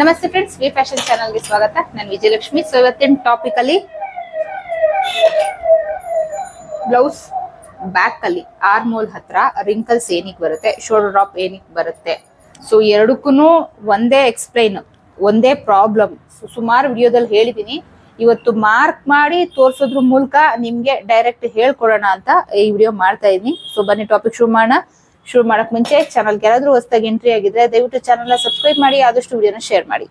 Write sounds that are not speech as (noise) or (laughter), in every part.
ನಮಸ್ತೆ friends V fashion ಚಾನಲ್ಗೆ ಸ್ವಾಗತ. ನಾನು ವಿಜಯಲಕ್ಷ್ಮಿ. ಸೊ ಇವತ್ತಿನ ಟಾಪಿಕ್ ಅಲ್ಲಿ ಬ್ಲೌಸ್ ಬ್ಯಾಕ್ ಅಲ್ಲಿ ಆರ್ಮೋಲ್ ಹತ್ರ ರಿಂಕಲ್ಸ್ ಏನಿಕ್ ಬರುತ್ತೆ ಶೋಲ್ಡರ್ ಡ್ರಾಪ್ ಏನಿಕ್ ಬರುತ್ತೆ. ಸೊ ಎರಡಕ್ಕೂ ಒಂದೇ ಎಕ್ಸ್ಪ್ಲೈನ್ ಒಂದೇ ಪ್ರಾಬ್ಲಮ್ ಸುಮಾರು ವಿಡಿಯೋದಲ್ಲಿ ಹೇಳಿದೀನಿ. ಇವತ್ತು ಮಾರ್ಕ್ ಮಾಡಿ ತೋರಿಸೋದ್ರ ಮೂಲಕ ನಿಮ್ಗೆ ಡೈರೆಕ್ಟ್ ಹೇಳ್ಕೊಡೋಣ ಅಂತ ಈ ವಿಡಿಯೋ ಮಾಡ್ತಾ ಇದೀನಿ. ಸೊ ಬನ್ನಿ ಟಾಪಿಕ್ ಶುರು ಮಾಡೋಣ. ಶುರು ಮಾಡಕ್ ಮುಂಚೆ ಚಾನಲ್ಗೆ ಯಾರಾದ್ರೂ ಹೊಸದಾಗಿ ಎಂಟ್ರಿ ಆಗಿದ್ರೆ ದಯವಿಟ್ಟು ಚಾನಲ್ನ ಸಬ್ಸ್ಕ್ರೈಬ್ ಮಾಡಿ, ಆದಷ್ಟು ವಿಡಿಯೋನ ಶೇರ್ ಮಾಡಿ.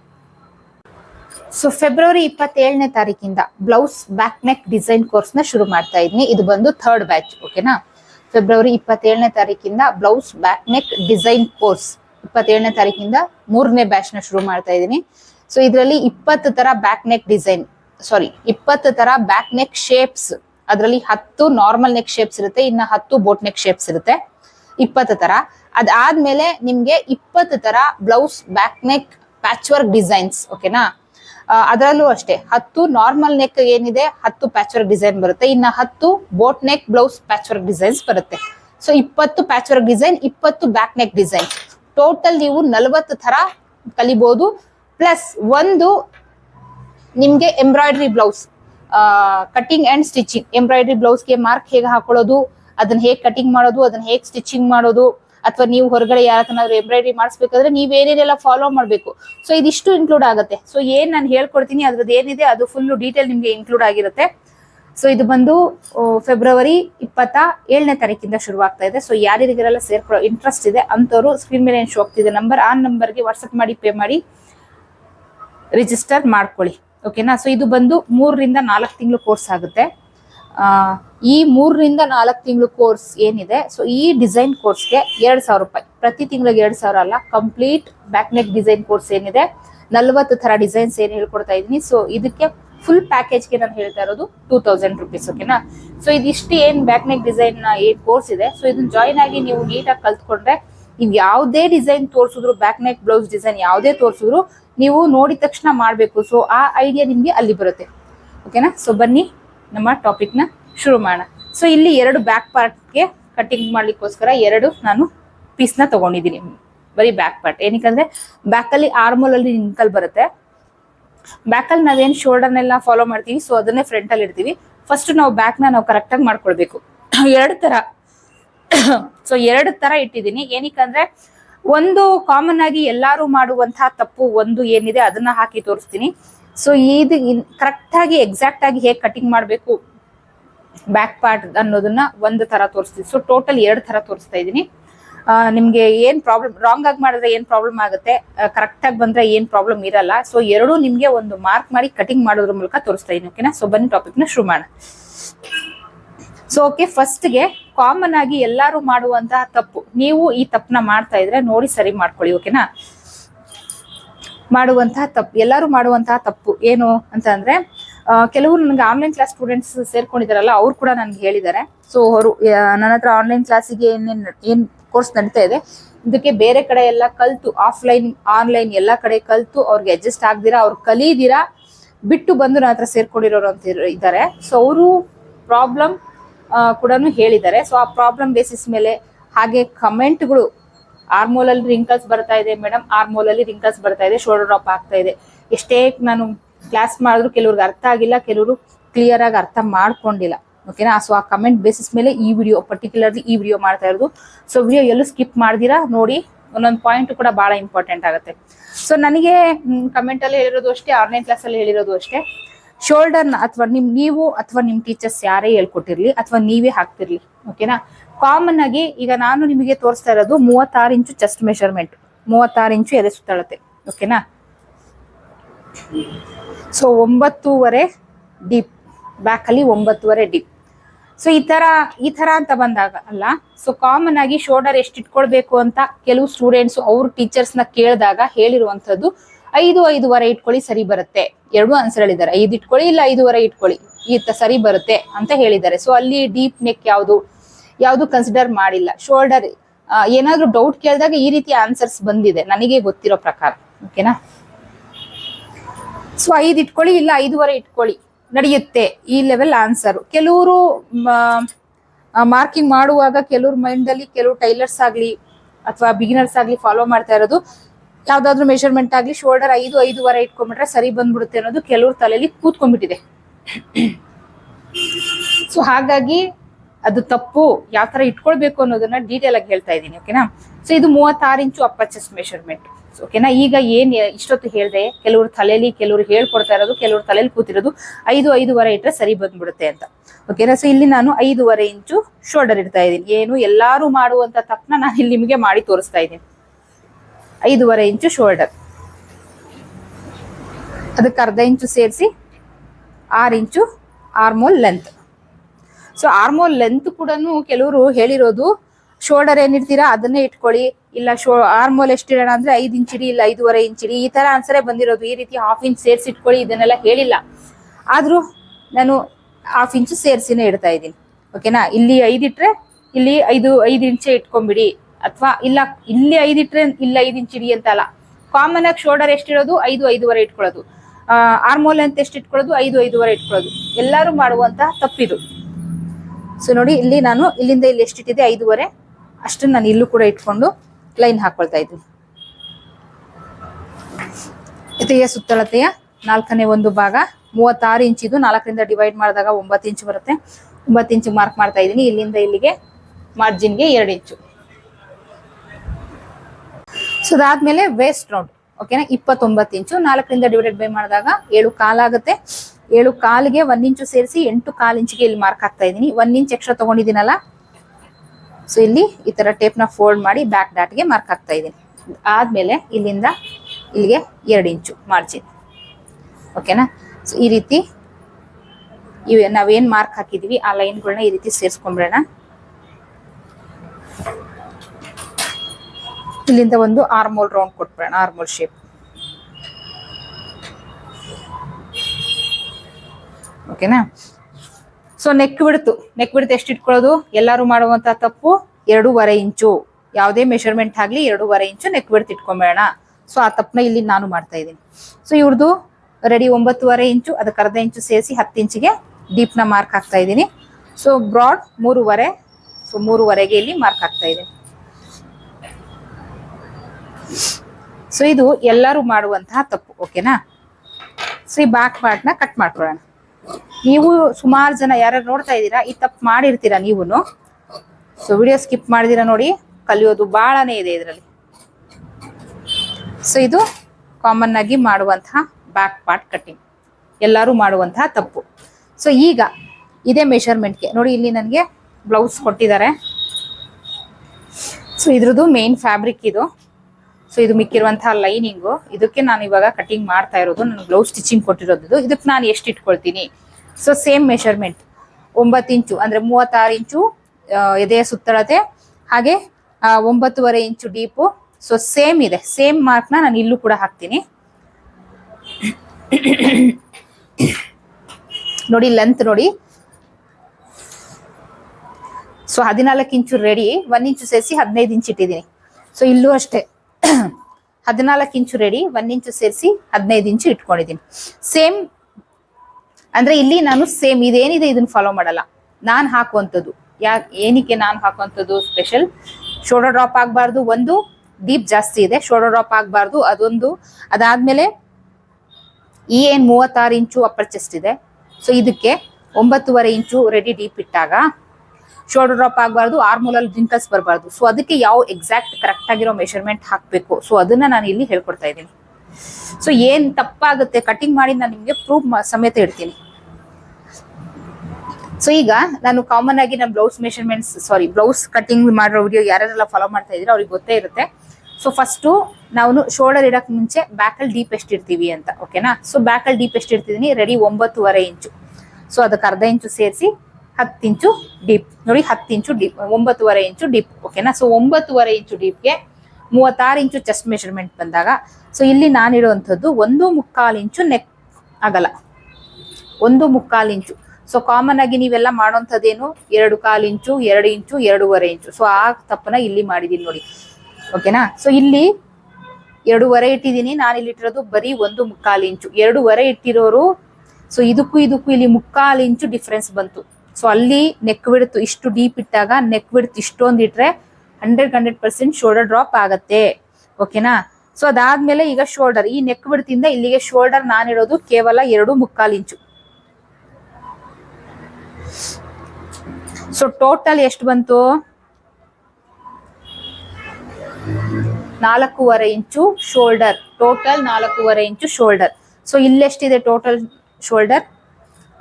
ಸೊ ಫೆಬ್ರವರಿ ಇಪ್ಪತ್ತೇಳನೇ ತಾರೀಕಿಂದ ಬ್ಲೌಸ್ ಬ್ಯಾಕ್ ನೆಕ್ ಡಿಸೈನ್ ಕೋರ್ಸ್ನ ಶುರು ಮಾಡ್ತಾ ಇದ್ದೀನಿ ಇದು ಬಂದು ಥರ್ಡ್ ಬ್ಯಾಚ್ ಓಕೆನಾ ಫೆಬ್ರವರಿ ಇಪ್ಪತ್ತೇಳನೇ ತಾರೀಕಿಂದ blouse back neck design course ಇಪ್ಪತ್ತೇಳನೇ ತಾರೀಕಿಂದ ಮೂರನೇ ಬ್ಯಾಚ್ನ ಶುರು ಮಾಡ್ತಾ ಇದ್ದೀನಿ. ಸೊ ಇದರಲ್ಲಿ ಇಪ್ಪತ್ತು ತರ ಬ್ಯಾಕ್ ನೆಕ್ ಡಿಸೈನ್ ಸಾರಿ ಇಪ್ಪತ್ತು ತರ ಬ್ಯಾಕ್ ನೆಕ್ ಶೇಪ್ಸ್ ಅದರಲ್ಲಿ ಹತ್ತು ನಾರ್ಮಲ್ ನೆಕ್ ಶೇಪ್ಸ್ ಇರುತ್ತೆ, ಇನ್ನ ಹತ್ತು ಬೋಟ್ ನೆಕ್ ಶೇಪ್ಸ್ ಇರುತ್ತೆ. ಇಪ್ಪತ್ತು ತರ. ಅದಾದ್ಮೇಲೆ ನಿಮ್ಗೆ ಇಪ್ಪತ್ತು ತರ blouse back neck patch work designs ಓಕೆನಾ ಅದರಲ್ಲೂ ಅಷ್ಟೇ. ಹತ್ತು ನಾರ್ಮಲ್ ನೆಕ್ ಏನಿದೆ, ಹತ್ತು ಪ್ಯಾಚ್ ವರ್ಕ್ ಡಿಸೈನ್ ಬರುತ್ತೆ. ಇನ್ನ ಹತ್ತು boat neck blouse patch work designs ಬರುತ್ತೆ. ಸೊ ಇಪ್ಪತ್ತು ಪ್ಯಾಚ್ ವರ್ಕ್ ಡಿಸೈನ್ ಇಪ್ಪತ್ತು ಬ್ಯಾಕ್ ನೆಕ್ ಡಿಸೈನ್ ಟೋಟಲ್ ನೀವು ನಲವತ್ತು ತರ ಕಲಿಬಹುದು ಪ್ಲಸ್ ಒಂದು ನಿಮ್ಗೆ embroidery blouse cutting and stitching embroidery ಬ್ಲೌಸ್ಗೆ mark ಹೇಗೆ ಹಾಕೊಳ್ಳೋದು? ಅದನ್ನ ಹೇಗ್ ಕಟಿಂಗ್ ಮಾಡೋದು, ಅದನ್ನ ಹೇಗ್ ಸ್ಟಿಚಿಂಗ್ ಮಾಡೋದು, ಅಥವಾ ನೀವು ಹೊರಗಡೆ ಯಾರತನಾದ್ರು ಎಂಬ್ರಾಯ್ಡ್ರಿ ಮಾಡಿಸ್ಬೇಕಾದ್ರೆ ನೀವ್ ಏನೇನೆಲ್ಲ ಫಾಲೋ ಮಾಡಬೇಕು. ಸೊ ಇದಿಷ್ಟು ಇನ್ಕ್ಲೂಡ್ ಆಗುತ್ತೆ. ಸೊ ಏನ್ ನಾನು ಹೇಳ್ಕೊಡ್ತೀನಿ, ಅದ್ರದ್ದು ಏನಿದೆ, ಅದು ಫುಲ್ ಡೀಟೇಲ್ ನಿಮ್ಗೆ ಇನ್ಕ್ಲೂಡ್ ಆಗಿರುತ್ತೆ. ಸೊ ಇದು ಬಂದು ಫೆಬ್ರವರಿ ಇಪ್ಪತ್ತ ಏಳನೇ ತಾರೀಕಿಂದ ಶುರುವಾಗ್ತಾ ಇದೆ. ಸೊ ಯಾರಿಗೆಲ್ಲ ಸೇರ್ಕೊಳ್ಳೋ ಇಂಟ್ರೆಸ್ಟ್ ಇದೆ ಅಂತವರು ಸ್ಕ್ರೀನ್ ಮೇಲೆ ಶೋ ಆಗ್ತಿದೆ ನಂಬರ್ ಆ ನಂಬರ್ಗೆ ವಾಟ್ಸಪ್ ಮಾಡಿ ಪೇ ಮಾಡಿ ರಿಜಿಸ್ಟರ್ ಮಾಡ್ಕೊಳ್ಳಿ. ಓಕೆನಾ ಸೊ ಇದು ಬಂದು ಮೂರರಿಂದ ನಾಲ್ಕು ತಿಂಗಳು ಕೋರ್ಸ್ ಆಗುತ್ತೆ. ಈ ಮೂರರಿಂದ ನಾಲ್ಕು ತಿಂಗಳು ಕೋರ್ಸ್ ಏನಿದೆ ಸೊ ಈ ಡಿಸೈನ್ ಕೋರ್ಸ್ಗೆ ಎರಡು ಸಾವಿರ ರೂಪಾಯಿ. ಪ್ರತಿ ತಿಂಗಳಿಗೆ ಎರಡು ಸಾವಿರ ಅಲ್ಲ complete back neck design course ಏನಿದೆ, ನಲ್ವತ್ತು ಥರ ಡಿಸೈನ್ಸ್ ಏನು ಹೇಳ್ಕೊಡ್ತಾ ಇದ್ದೀನಿ. ಸೊ ಇದಕ್ಕೆ ಫುಲ್ ಪ್ಯಾಕೇಜ್ಗೆ ನಾನು ಹೇಳ್ತಾ ಇರೋದು ಟೂ ತೌಸಂಡ್ ರುಪೀಸ್ ಓಕೆನಾ ಸೊ ಇದಿಷ್ಟು ಏನು ಬ್ಯಾಕ್ ನೆಕ್ ಡಿಸೈನ್ ಏನ್ ಕೋರ್ಸ್ ಇದೆ. ಸೊ ಇದನ್ನ ಜಾಯಿನ್ ಆಗಿ ನೀವು ನೀಟಾಗಿ ಕಲ್ತ್ಕೊಂಡ್ರೆ ನೀವು ಯಾವುದೇ ಡಿಸೈನ್ ತೋರಿಸಿದ್ರು ಬ್ಯಾಕ್ ನೆಕ್ ಬ್ಲೌಸ್ ಡಿಸೈನ್ ಯಾವುದೇ ತೋರಿಸಿದ್ರು ನೀವು ನೋಡಿದ ತಕ್ಷಣ ಮಾಡಬೇಕು. ಸೊ ಆ ಐಡಿಯಾ ನಿಮಗೆ ಅಲ್ಲಿ ಬರುತ್ತೆ ಓಕೆನಾ ಸೊ ಬನ್ನಿ ನಮ್ಮ ಟಾಪಿಕ್ನ ಶುರು ಮಾಡೋಣ. ಸೊ ಇಲ್ಲಿ ಎರಡು ಬ್ಯಾಕ್ ಪಾರ್ಟ್ಗೆ ಕಟ್ಟಿಂಗ್ ಮಾಡ್ಲಿಕ್ಕೋಸ್ಕರ ಎರಡು ನಾನು ಪೀಸ್ನ ತಗೊಂಡಿದ್ದೀನಿ. ಬರೀ ಬ್ಯಾಕ್ ಪಾರ್ಟ್ ಏನಕ್ಕಂದ್ರೆ ಬ್ಯಾಕ್ ಅಲ್ಲಿ ಆರ್ಮೋಲ್ ಅಲ್ಲಿ ಬರುತ್ತೆ. ಬ್ಯಾಕ್ ಅಲ್ಲಿ ನಾವೇನ್ ಶೋಲ್ಡರ್ನೆಲ್ಲ ಫಾಲೋ ಮಾಡ್ತೀವಿ ಸೊ ಅದನ್ನೇ ಫ್ರಂಟ್ ಅಲ್ಲಿ ಇಡ್ತೀವಿ. ಫಸ್ಟ್ ನಾವು ಬ್ಯಾಕ್ನ ನಾವು ಕರೆಕ್ಟಾಗಿ ಮಾಡ್ಕೊಳ್ಬೇಕು. (coughs) ಎರಡು ತರ. (coughs) ಸೊ ಎರಡು ತರ ಇಟ್ಟಿದ್ದೀನಿ. ಏನಕ್ಕಂದ್ರೆ, ಒಂದು ಕಾಮನ್ ಆಗಿ ಎಲ್ಲರೂ ಮಾಡುವಂತಹ ತಪ್ಪು ಒಂದು ಏನಿದೆ, ಅದನ್ನ ಹಾಕಿ ತೋರಿಸ್ತೀನಿ. ಸೊ ಇದು ಕರೆಕ್ಟಾಗಿ ಎಕ್ಸಾಕ್ಟ್ ಆಗಿ ಹೇಗೆ ಕಟಿಂಗ್ ಮಾಡಬೇಕು ಬ್ಯಾಕ್ ಪಾರ್ಟ್ ಅನ್ನೋದನ್ನ ಒಂದು ತರ ತೋರಿಸ್ತೀನಿ ಸೊ ಟೋಟಲ್ ಎರಡು ತರ ತೋರಿಸ್ತಾ ಇದ್ದೀನಿ. ನಿಮ್ಗೆ ಏನ್ ಪ್ರಾಬ್ಲಮ್ ರಾಂಗ್ ಆಗಿ ಮಾಡಿದ್ರೆ ಏನ್ ಪ್ರಾಬ್ಲಮ್ ಆಗುತ್ತೆ? ಕರೆಕ್ಟ್ ಆಗಿ ಬಂದ್ರೆ ಏನ್ ಪ್ರಾಬ್ಲಮ್ ಇರಲ್ಲ. ಸೊ ಎರಡೂ ನಿಮ್ಗೆ ಒಂದು ಮಾರ್ಕ್ ಮಾಡಿ ಕಟಿಂಗ್ ಮಾಡೋದ್ರ ಮೂಲಕ ತೋರಿಸ್ತಾ ಇದೀನಿ ಓಕೆನಾ ಸೊ ಬನ್ನಿ ಟಾಪಿಕ್ನ ಶುರು ಮಾಡ ಸೊ ಓಕೆ ಫಸ್ಟ್ಗೆ ಕಾಮನ್ ಆಗಿ ಎಲ್ಲಾರು ಮಾಡುವಂತಹ ತಪ್ಪು. ನೀವು ಈ ತಪ್ಪನ್ನ ಮಾಡ್ತಾ ಇದ್ರೆ ನೋಡಿ ಸರಿ ಮಾಡ್ಕೊಳ್ಳಿ ಓಕೆನಾ ಮಾಡುವಂತಹ ತಪ್ಪು, ಎಲ್ಲರೂ ಮಾಡುವಂತಹ ತಪ್ಪು ಏನು ಅಂತ ಅಂದ್ರೆ ಕೆಲವರು ನನಗೆ ಆನ್ಲೈನ್ ಕ್ಲಾಸ್ ಸ್ಟೂಡೆಂಟ್ಸ್ ಸೇರ್ಕೊಂಡಿದ್ದಾರಲ್ಲ, ಅವ್ರು ಕೂಡ ನನಗೆ ಹೇಳಿದ್ದಾರೆ. ಸೊ ಅವರು ನನ್ನ ಹತ್ರ ಆನ್ಲೈನ್ ಕ್ಲಾಸಿಗೆ ಏನೇನು, ಏನು ಕೋರ್ಸ್ ನಡೀತಾ ಇದೆ, ಇದಕ್ಕೆ ಬೇರೆ ಕಡೆ ಎಲ್ಲ ಕಲ್ತು ಆಫ್ಲೈನ್ ಆನ್ಲೈನ್ ಎಲ್ಲ ಕಡೆ ಕಲ್ತು, ಅವ್ರಿಗೆ ಅಡ್ಜಸ್ಟ್ ಆಗ್ದಿರಾ, ಅವ್ರು ಕಲೀದಿರಾ, ಬಿಟ್ಟು ಬಂದು ನನ್ನ ಹತ್ರ ಸೇರ್ಕೊಂಡಿರೋರು ಅಂತ ಇದ್ದಾರೆ. ಸೊ ಅವರು ಪ್ರಾಬ್ಲಮ್ ಕೂಡ ಹೇಳಿದ್ದಾರೆ. ಸೊ ಆ ಪ್ರಾಬ್ಲಮ್ ಬೇಸಿಸ್ ಮೇಲೆ ಹಾಗೆ ಕಮೆಂಟ್ಗಳು ಆರ್ಮೋಲಲ್ಲಿ ರಿಂಕಲ್ಸ್ ಬರ್ತಾ ಇದೆ ಮೇಡಮ್ ಆರ್ಮೋಲಲ್ಲಿ ರಿಂಕಲ್ಸ್ ಬರ್ತಾ ಇದೆ ಶೋಲ್ಡರ್ ಡ್ರಾಪ್ ಆಗ್ತಾ ಇದೆ. ಎಷ್ಟೇ ನಾನು ಕ್ಲಾಸ್ ಮಾಡಿದ್ರು ಕೆಲವ್ರಿಗೆ ಅರ್ಥ ಆಗಿಲ್ಲ, ಕೆಲವರು ಕ್ಲಿಯರ್ ಆಗಿ ಅರ್ಥ ಮಾಡ್ಕೊಂಡಿಲ್ಲ. ಓಕೆನಾ ಸೊ ಆ ಕಮೆಂಟ್ ಬೇಸಿಸ್ ಮೇಲೆ ಈ ವಿಡಿಯೋ ಪರ್ಟಿಕ್ಯುಲರ್ಲಿ ಈ ವಿಡಿಯೋ ಮಾಡ್ತಾ ಇರೋದು. ಸೊ ವಿಡಿಯೋ ಎಲ್ಲೂ ಸ್ಕಿಪ್ ಮಾಡ್ದಿರಾ? ನೋಡಿ, ಒಂದೊಂದು ಪಾಯಿಂಟ್ ಕೂಡ ಬಹಳ ಇಂಪಾರ್ಟೆಂಟ್ ಆಗುತ್ತೆ. ಸೊ ನನಗೆ ಕಮೆಂಟ್ ಅಲ್ಲಿ ಹೇಳಿರೋದು ಅಷ್ಟೇ ಆನ್ಲೈನ್ ಕ್ಲಾಸ್ ಅಲ್ಲಿ ಹೇಳಿರೋದು ಅಷ್ಟೇ. ಶೋಲ್ಡರ್ನ ಅಥವಾ ನಿಮ್, ನೀವು ಅಥವಾ ನಿಮ್ ಟೀಚರ್ಸ್ ಯಾರೇ ಹೇಳ್ಕೊಟ್ಟಿರ್ಲಿ, ಅಥವಾ ನೀವೇ ಹಾಕ್ತಿರ್ಲಿ. ಓಕೆನಾ ಕಾಮನ್ ಆಗಿ ಈಗ ನಾನು ನಿಮಗೆ ತೋರಿಸ್ತಾ ಇರೋದು ಮೂವತ್ತಾರು ಇಂಚು ಚೆಸ್ಟ್ ಮೆಷರ್ಮೆಂಟ್ ಮೂವತ್ತಾರು ಇಂಚು ಎದೆ ಸುತ್ತಳತೆ. ಓಕೆನಾ ಸೊ ಒಂಬತ್ತೂವರೆ ಡಿಪ್ ಬ್ಯಾಕ್ ಅಲ್ಲಿ ಒಂಬತ್ತುವರೆ ಡಿಪ್ ಸೊ ಈ ತರ ಈ ತರ ಅಂತ ಬಂದಾಗ ಅಲ್ಲ ಸೊ ಕಾಮನ್ ಆಗಿ ಶೋಲ್ಡರ್ ಎಷ್ಟು ಇಟ್ಕೊಳ್ಬೇಕು ಅಂತ ಕೆಲವು ಸ್ಟೂಡೆಂಟ್ಸ್ ಅವ್ರ ಟೀಚರ್ಸ್ನ ಕೇಳಿದಾಗ ಹೇಳಿರುವಂತದ್ದು ಐದು, ಐದುವರೆ ಇಟ್ಕೊಳ್ಳಿ, ಸರಿ ಬರುತ್ತೆ. ಎರಡು ಆನ್ಸರ್ ಹೇಳಿದ್ದಾರೆ ಐದು ಇಟ್ಕೊಳ್ಳಿ, ಇಲ್ಲ ಐದುವರೆ ಇಟ್ಕೊಳ್ಳಿ. ಈ ತ, ಸರಿ ಬರುತ್ತೆ ಅಂತ ಹೇಳಿದ್ದಾರೆ. ಸೊ ಅಲ್ಲಿ ಡೀಪ್ ನೆಕ್ ಯಾವುದು ಯಾವುದು ಕನ್ಸಿಡರ್ ಮಾಡಿಲ್ಲ. ಶೋಲ್ಡರ್ ಏನಾದ್ರೂ ಡೌಟ್ ಕೇಳಿದಾಗ ಈ ರೀತಿ ಆನ್ಸರ್ಸ್ ಬಂದಿದೆ. ನನಗೆ ಗೊತ್ತಿರೋ ಪ್ರಕಾರ. ಓಕೆನಾ ಸೊ ಐದು ಇಟ್ಕೊಳ್ಳಿ, ಇಲ್ಲ ಐದೂವರೆ ಇಟ್ಕೊಳ್ಳಿ. ನಡೆಯುತ್ತೆ ಈ ಲೆವೆಲ್ ಆನ್ಸರ್ ಕೆಲವರು ಮಾರ್ಕಿಂಗ್ ಮಾಡುವಾಗ ಕೆಲವ್ರ ಮೈಂಡಲ್ಲಿ ಕೆಲವು ಟೈಲರ್ಸ್ ಆಗ್ಲಿ ಅಥವಾ ಬಿಗಿನರ್ಸ್ ಆಗ್ಲಿ ಫಾಲೋ ಮಾಡ್ತಾ ಇರೋದು. ಯಾವ್ದಾದ್ರು ಮೆಷರ್ಮೆಂಟ್ ಆಗ್ಲಿ ಶೋಲ್ಡರ್ ಐದು, ಐದುವರೆ ಇಟ್ಕೊಂಡ್ಬಿಟ್ರೆ ಸರಿ ಬಂದ್ಬಿಡುತ್ತೆ ಅನ್ನೋದು ಕೆಲವ್ರ ತಲೆಯಲ್ಲಿ ಕೂತ್ಕೊಂಡ್ಬಿಟ್ಟಿದೆ. ಸೊ ಹಾಗಾಗಿ ಅದು ತಪ್ಪು. ಯಾವ ತರ ಇಟ್ಕೊಳ್ಬೇಕು ಅನ್ನೋದನ್ನ ಡೀಟೇಲ್ ಆಗಿ ಹೇಳ್ತಾ ಇದ್ದೀನಿ ಓಕೆನಾ ಸೊ ಇದು ಮೂವತ್ತಾರು ಇಂಚು ಅಪ್ಪ ಚೆಸ್ಟ್ ಮೆಷರ್ಮೆಂಟ್ ಓಕೆನಾ ಈಗ ಏನ್ ಇಷ್ಟೊತ್ತು ಹೇಳಿದೆ, ಕೆಲವರು ತಲೆಯಲ್ಲಿ ಕೆಲವರು ಹೇಳ್ಕೊಡ್ತಾ ಇರೋದು, ಕೆಲವರು ತಲೆಯಲ್ಲಿ ಕೂತಿರೋದು ಐದು, ಐದುವರೆ ಇಟ್ರೆ ಸರಿ ಬಂದ್ಬಿಡುತ್ತೆ ಅಂತ. ಓಕೆನಾ ಸೊ ಇಲ್ಲಿ ನಾನು ಐದೂವರೆ ಇಂಚು ಶೋಲ್ಡರ್ ಇಡ್ತಾ ಇದ್ದೀನಿ. ಏನು, ಎಲ್ಲಾರು ಮಾಡುವಂತ ತಪ್ಪನ ನಾನು ಇಲ್ಲಿ ನಿಮಗೆ ಮಾಡಿ ತೋರಿಸ್ತಾ ಇದ್ದೀನಿ. ಐದೂವರೆ ಇಂಚು ಶೋಲ್ಡರ್ ಅದಕ್ಕೆ ಅರ್ಧ ಇಂಚು ಸೇರಿಸಿ, ಆರು inch armhole length so armhole length ಕೂಡ ಕೆಲವರು ಹೇಳಿರೋದು ಶೋಲ್ಡರ್ ಏನಿಡ್ತೀರಾ ಅದನ್ನೇ ಇಟ್ಕೊಳ್ಳಿ. ಇಲ್ಲ ಶೋ ಆರ್ಮೋಲ್ ಎಷ್ಟಿರೋಣ ಅಂದ್ರೆ ಐದು ಇಂಚಿಡಿ ಇಲ್ಲ ಐದೂವರೆ ಇಂಚಿಡಿ ಈ ತರ ಆನ್ಸರೇ ಬಂದಿರೋದು. ಈ ರೀತಿ ಹಾಫ್ ಇಂಚ್ ಸೇರಿಸಿ ಇಟ್ಕೊಳ್ಳಿ, ಇದನ್ನೆಲ್ಲ ಹೇಳಿಲ್ಲ. ಆದ್ರೂ ನಾನು ಹಾಫ್ ಇಂಚು ಸೇರಿಸಿನೇ ಇಡ್ತಾ ಇದ್ದೀನಿ. ಓಕೆನಾ ಇಲ್ಲಿ ಐದು ಇಟ್ರೆ, ಇಲ್ಲಿ ಐದು ಐದು ಇಂಚೆ ಇಟ್ಕೊಂಡ್ಬಿಡಿ. ಅಥವಾ ಇಲ್ಲ, ಇಲ್ಲಿ ಐದು ಇಟ್ರೆ, ಇಲ್ಲ ಐದು ಇಂಚ್ ಇಡಿ ಅಂತ ಅಲ್ಲ. ಕಾಮನ್ ಆಗಿ ಶೋಲ್ಡರ್ ಎಷ್ಟಿರೋದು? ಐದು, ಐದುವರೆ ಇಟ್ಕೊಳ್ಳೋದು. ಆರ್ಮೋಲ್ ಅಂತ ಎಷ್ಟು ಇಟ್ಕೊಳ್ಳೋದು? ಐದು, ಐದುವರೆ ಇಟ್ಕೊಳ್ಳೋದು. ಎಲ್ಲರೂ ಮಾಡುವಂತಹ ತಪ್ಪಿದು. ಸೊ ನೋಡಿ, ಇಲ್ಲಿ ನಾನು ಇಲ್ಲಿಂದ ಇಲ್ಲಿ ಎಷ್ಟಿಟ್ಟಿದೆ ಐದೂವರೆ. ಅಷ್ಟನ್ನು ನಾನು ಇಲ್ಲೂ ಕೂಡ ಇಟ್ಕೊಂಡು ಲೈನ್ ಹಾಕೊಳ್ತಾ ಇದ್ವಿ. ಜೊತೆಗೆ ಸುತ್ತಳತೆಯ ನಾಲ್ಕನೇ ಒಂದು ಭಾಗ. ಮೂವತ್ತಾರು ಇಂಚ್ ಇದು. ನಾಲ್ಕರಿಂದ ಡಿವೈಡ್ ಮಾಡಿದಾಗ ಒಂಬತ್ತು ಇಂಚ್ ಬರುತ್ತೆ. ಒಂಬತ್ತು ಇಂಚ್ ಮಾರ್ಕ್ ಮಾಡ್ತಾ ಇದ್ದೀನಿ. ಇಲ್ಲಿಂದ ಇಲ್ಲಿಗೆ ಮಾರ್ಜಿನ್ಗೆ ಎರಡು ಇಂಚು. ಸೊ ಅದಾದ್ಮೇಲೆ ವೇಸ್ಟ್ ರೌಂಡ್ ಓಕೆನಾ ಇಪ್ಪತ್ತೊಂಬತ್ತು ಇಂಚು. ನಾಲ್ಕರಿಂದ ಡಿವೈಡೆಡ್ ಬೈ ಮಾಡಿದಾಗ ಏಳು ಕಾಲಾಗುತ್ತೆ ಏಳು ಕಾಲಿಗೆ ಒಂದ್ ಇಂಚು ಸೇರಿಸಿ ಎಂಟು ಕಾಲ್ ಇಂಚಿಗೆ ಇಲ್ಲಿ ಮಾರ್ಕ್ ಹಾಕ್ತಾ ಇದ್ದೀನಿ. ಒಂದ್ ಇಂಚ್ ಎಕ್ಸ್ಟ್ರಾ ತಗೊಂಡಿದ್ದೀನಲ್ಲ? ಸೊ ಇಲ್ಲಿ ಈ ತರ ಟೇಪ್ನ ಫೋಲ್ಡ್ ಮಾಡಿ ಬ್ಯಾಕ್ ಡಾಟ್ಗೆ ಮಾರ್ಕ್ ಹಾಕ್ತಾ ಇದ್ದೀನಿ. ಆದ್ಮೇಲೆ ಇಲ್ಲಿಂದ ಇಲ್ಲಿಗೆ ಎರಡು ಇಂಚು ಮಾರ್ಜಿನ್ ಓಕೆನಾ ಸೊ ಈ ರೀತಿ ಇವೆ ನಾವೇನ್ ಮಾರ್ಕ್ ಹಾಕಿದೀವಿ, ಆ ಲೈನ್ಗಳನ್ನ ಈ ರೀತಿ ಸೇರಿಸ್ಕೊಂಡ್ಬಿಡೋಣ ಇಲ್ಲಿಂದ ಒಂದು ಆರ್ಮೋಲ್ ರೌಂಡ್ ಕೊಟ್ಬಿಡೋಣ ಆರ್ಮೋಲ್ ಶೇಪ್ ಓಕೆನಾ ಸೊ ನೆಕ್ ಬಿಡ್ತು ನೆಕ್ ಬಿಡ್ತು ಎಷ್ಟು ಇಟ್ಕೊಳ್ಳೋದು? ಎಲ್ಲರೂ ಮಾಡುವಂತ ತಪ್ಪು ಎರಡೂವರೆ ಇಂಚು. ಯಾವುದೇ ಮೆಷರ್ಮೆಂಟ್ ಆಗಲಿ ಎರಡೂವರೆ ಇಂಚು ನೆಕ್ ಬಿಡ್ತು ಇಟ್ಕೊಂಬೇಡ ಸೊ ಆ ತಪ್ಪನ ಇಲ್ಲಿ ನಾನು ಮಾಡ್ತಾ ಇದ್ದೀನಿ. ಸೊ ಇವ್ರದ್ದು ರೆಡಿ ಒಂಬತ್ತುವರೆ ಇಂಚು, ಅದಕ್ಕೆ ಅರ್ಧ ಇಂಚು ಸೇರಿಸಿ ಹತ್ತು ಇಂಚಿಗೆ ಡೀಪ್ನ ಮಾರ್ಕ್ ಹಾಕ್ತಾ ಇದ್ದೀನಿ. ಸೊ ಬ್ರಾಡ್ ಮೂರುವರೆ ಸೊ ಮೂರುವರೆಗೆ ಇಲ್ಲಿ ಮಾರ್ಕ್ ಹಾಕ್ತಾ ಇದ್ದೀನಿ. ಸೊ ಇದು ಎಲ್ಲರೂ ಮಾಡುವಂತಹ ತಪ್ಪು ಓಕೆನಾ ಸೊ ಈ ಬ್ಯಾಕ್ ಪಾರ್ಟ್ನ ಕಟ್ ಮಾಡ್ಕೊಳ್ಳೋಣ. ನೀವು ಸುಮಾರು ಜನ ಯಾರ್ಯಾರು ನೋಡ್ತಾ ಇದ್ದೀರಾ, ಈ ತಪ್ಪು ಮಾಡಿರ್ತೀರಾ ನೀವು ಸೊ ವಿಡಿಯೋ ಸ್ಕಿಪ್ ಮಾಡಿದೀರಾ ನೋಡಿ, ಕಲಿಯೋದು ಬಹಳನೇ ಇದೆ ಇದರಲ್ಲಿ. ಸೊ ಇದು ಕಾಮನ್ ಆಗಿ ಮಾಡುವಂತಹ ಬ್ಯಾಕ್ ಪಾರ್ಟ್ ಕಟ್ಟಿಂಗ್ ಎಲ್ಲರೂ ಮಾಡುವಂತಹ ತಪ್ಪು. ಸೊ ಈಗ ಇದೇ ಮೆಷರ್ಮೆಂಟ್ಗೆ ನೋಡಿ ಇಲ್ಲಿ ನನಗೆ ಬ್ಲೌಸ್ ಕೊಟ್ಟಿದ್ದಾರೆ. ಸೊ ಇದ್ರದ್ದು ಮೇನ್ ಫ್ಯಾಬ್ರಿಕ್ ಇದು. ಸೊ ಇದು ಮಿಕ್ಕಿರುವಂತಹ ಲೈನಿಂಗು ಇದಕ್ಕೆ ನಾನು ಇವಾಗ ಕಟಿಂಗ್ ಮಾಡ್ತಾ ಇರೋದು. ನನ್ನ ಬ್ಲೌಸ್ ಸ್ಟಿಚಿಂಗ್ ಕೊಟ್ಟಿರೋದು ಇದು. ಇದಕ್ಕೆ ನಾನು ಎಷ್ಟು ಇಟ್ಕೊಳ್ತೀನಿ? ಸೊ ಸೇಮ್ ಮೆಷರ್ಮೆಂಟ್ ಒಂಬತ್ತು ಇಂಚು, ಅಂದ್ರೆ ಮೂವತ್ತಾರು ಇಂಚು ಎದೆಯ ಸುತ್ತಳತೆ, ಹಾಗೆ ಒಂಬತ್ತುವರೆ ಇಂಚು ಡೀಪು ಸೊ ಸೇಮ್ ಇದೆ. ಸೇಮ್ ಮಾರ್ಕ್ನ ನಾನು ಇಲ್ಲೂ ಕೂಡ ಹಾಕ್ತೀನಿ. ನೋಡಿ ಲೆಂತ್ ನೋಡಿ. ಸೊ ಹದಿನಾಲ್ಕು ಇಂಚು ರೆಡಿ ಒನ್ ಇಂಚು ಸೇರಿಸಿ ಹದಿನೈದು ಇಂಚ್ ಇಟ್ಟಿದ್ದೀನಿ. ಸೊ ಇಲ್ಲೂ ಅಷ್ಟೇ. ಹದಿನಾಲ್ಕು ಇಂಚು ರೆಡಿ ಒನ್ ಇಂಚು ಸೇರಿಸಿ ಹದಿನೈದು ಇಂಚು ಇಟ್ಕೊಂಡಿದ್ದೀನಿ. ಸೇಮ್ ಅಂದ್ರೆ ಇಲ್ಲಿ ನಾನು ಸೇಮ್ ಇದೇನಿದೆ ಇದನ್ನ ಫಾಲೋ ಮಾಡಲ್ಲ. ನಾನ್ ಹಾಕುವಂಥದ್ದು. ಯಾ, ಏನಕ್ಕೆ ನಾನು ಹಾಕುವಂಥದ್ದು ಸ್ಪೆಷಲ್ ಶೋಲ್ಡರ್ ಡ್ರಾಪ್ ಆಗಬಾರ್ದು, ಒಂದು ಡೀಪ್ ಜಾಸ್ತಿ ಇದೆ. ಶೋಲ್ಡರ್ ಡ್ರಾಪ್ ಆಗಬಾರ್ದು, ಅದೊಂದು, ಅದಾದ್ಮೇಲೆ ಈ ಏನ್ ಮೂವತ್ತಾರು ಇಂಚು ಅಪ್ಪರ್ ಚೆಸ್ಟ್ ಇದೆ. ಸೊ ಇದಕ್ಕೆ ಒಂಬತ್ತುವರೆ ಇಂಚು ರೆಡಿ ಡೀಪ್ ಇಟ್ಟಾಗ ಶೋಲ್ಡರ್ ಡ್ರಾಪ್ ಆಗಬಾರ್ದು ಆರ್ಮೂಲಲ್ಲಿ ರಿಂಕಲ್ಸ್ ಬರಬಾರ್ದು. ಸೊ ಅದಕ್ಕೆ ಯಾವ ಎಕ್ಸಾಕ್ಟ್ ಕರೆಕ್ಟ್ ಆಗಿರೋ ಮೆಷರ್ಮೆಂಟ್ ಹಾಕಬೇಕು. ಸೊ ಅದನ್ನ ನಾನು ಇಲ್ಲಿ ಹೇಳ್ಕೊಡ್ತಾ ಇದ್ದೀನಿ. ಸೊ ಏನ್ ತಪ್ಪಾಗುತ್ತೆ? ಕಟಿಂಗ್ ಮಾಡಿ ನಾನು ನಿಮಗೆ ಪ್ರೂಫ್ ಸಮೇತ ಇಡ್ತೀನಿ. ಸೊ ಈಗ ನಾನು ಕಾಮನ್ ಆಗಿ ನನ್ನ blouse measurements sari blouse cutting ಮಾಡೋ ವಿಡಿಯೋ ಯಾರೆಲ್ಲ ಫಾಲೋ ಮಾಡ್ತಾ ಇದ್ರೆ ಅವ್ರಿಗೆ ಗೊತ್ತೇ ಇರುತ್ತೆ. ಸೊ ಫಸ್ಟು ನಾವು ಶೋಲ್ಡರ್ ಇಡಕ್ ಮುಂಚೆ ಬ್ಯಾಕಲ್ ಡೀಪ್ ಎಷ್ಟು ಇರ್ತೀವಿ ಅಂತ ಓಕೆನಾ ಸೊ ಬ್ಯಾಕಲ್ ಡೀಪ್ ಎಷ್ಟು ಇಡ್ತಿದ್ದೀನಿ ರೆಡಿ ಒಂಬತ್ತುವರೆ ಇಂಚು ಸೊ ಅದಕ್ಕೆ ಅರ್ಧ ಇಂಚು ಸೇರಿಸಿ ಹತ್ತು ಇಂಚು ಡೀಪ್. ನೋಡಿ ಹತ್ತು ಇಂಚು ಡೀಪ್, ಒಂಬತ್ತುವರೆ ಇಂಚು ಡೀಪ್ ಓಕೆನಾ ಸೊ ಒಂಬತ್ತುವರೆ ಇಂಚು ಡೀಪ್ಗೆ ಮೂವತ್ತಾರು ಇಂಚು ಚೆಸ್ಟ್ ಮೆಷರ್ಮೆಂಟ್ ಬಂದಾಗ. ಸೊ ಇಲ್ಲಿ ನಾನಿಡುವಂಥದ್ದು ಒಂದು ಮುಕ್ಕಾಲು ಇಂಚು ನೆಕ್ ಆಗಲ್ಲ. ಒಂದು ಮುಕ್ಕಾಲು ಇಂಚು. ಸೊ ಕಾಮನ್ ಆಗಿ ನೀವೆಲ್ಲ ಮಾಡೋಂಥದ್ದೇನು ಎರಡು ಕಾಲು ಇಂಚು, ಎರಡು ಇಂಚು, ಎರಡೂವರೆ ಇಂಚು. ಸೊ ಆ ತಪ್ಪನ ಇಲ್ಲಿ ಮಾಡಿದ್ದೀನಿ ನೋಡಿ. ಓಕೆನಾ ಸೊ ಇಲ್ಲಿ ಎರಡೂವರೆ ಇಟ್ಟಿದ್ದೀನಿ ನಾನು ಇಲ್ಲಿ ಇಟ್ಟಿರೋದು ಬರೀ ಒಂದು ಮುಕ್ಕಾಲು ಇಂಚು. ಎರಡೂವರೆ ಇಟ್ಟಿರೋರು ಸೊ ಇದಕ್ಕೂ ಇದಕ್ಕೂ ಇಲ್ಲಿ ಮುಕ್ಕಾಲು ಇಂಚು ಡಿಫ್ರೆನ್ಸ್ ಬಂತು. ಸೊ ಅಲ್ಲಿ ನೆಕ್ ಬಿಡ್ತು ಇಷ್ಟು ಡೀಪ್ ಇಟ್ಟಾಗ ನೆಕ್ ಬಿಡ್ತು ಇಷ್ಟೊಂದು ಇಟ್ರೆ hundred hundred percent shoulder drop ಆಗತ್ತೆ. ಓಕೆನಾ ಸೊ ಅದಾದ್ಮೇಲೆ ಈಗ ಶೋಲ್ಡರ್ ಈ ನೆಕ್ ಬಿಡ್ತಿಂದ ಇಲ್ಲಿಗೆ ಶೋಲ್ಡರ್ ನಾನಿಡೋದು ಕೇವಲ ಎರಡು ಮುಕ್ಕಾಲು ಇಂಚು. ಸೊ ಟೋಟಲ್ ಎಷ್ಟು ಬಂತು? ನಾಲ್ಕೂವರೆ ಇಂಚು ಶೋಲ್ಡರ್ ಟೋಟಲ್ ನಾಲ್ಕೂವರೆ ಇಂಚು ಶೋಲ್ಡರ್ ಸೊ ಇಲ್ಲೆಷ್ಟಿದೆ ಟೋಟಲ್ ಶೋಲ್ಡರ್